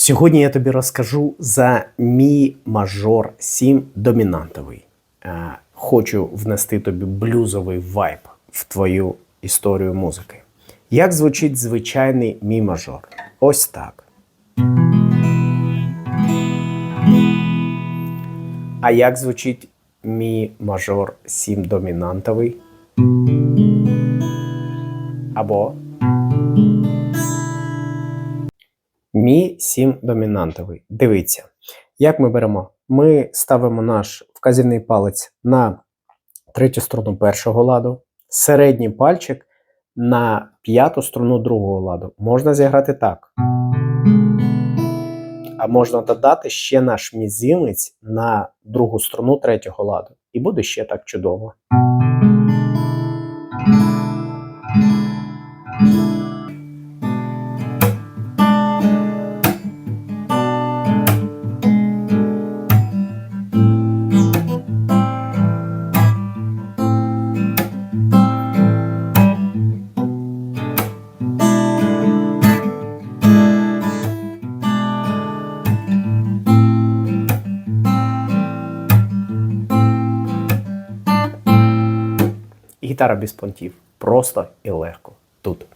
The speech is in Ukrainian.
Сьогодні я тобі розкажу за мій мажор 7 домінантовий. Е, Хочу внести тобі блюзовий вайб в твою історію музики. Як звучить звичайний мій мажор? Ось так. А як звучить мій мажор 7 домінантовий? Або Мі 7 домінантовий. Дивіться, як ми беремо? Ми ставимо наш вказівний палець на третю струну першого ладу, середній пальчик на п'яту струну другого ладу. Можна зіграти так. А можна додати ще наш мізинець на другу струну третього ладу. І буде ще так чудово. Гітара без понтів. Просто і легко. Тут.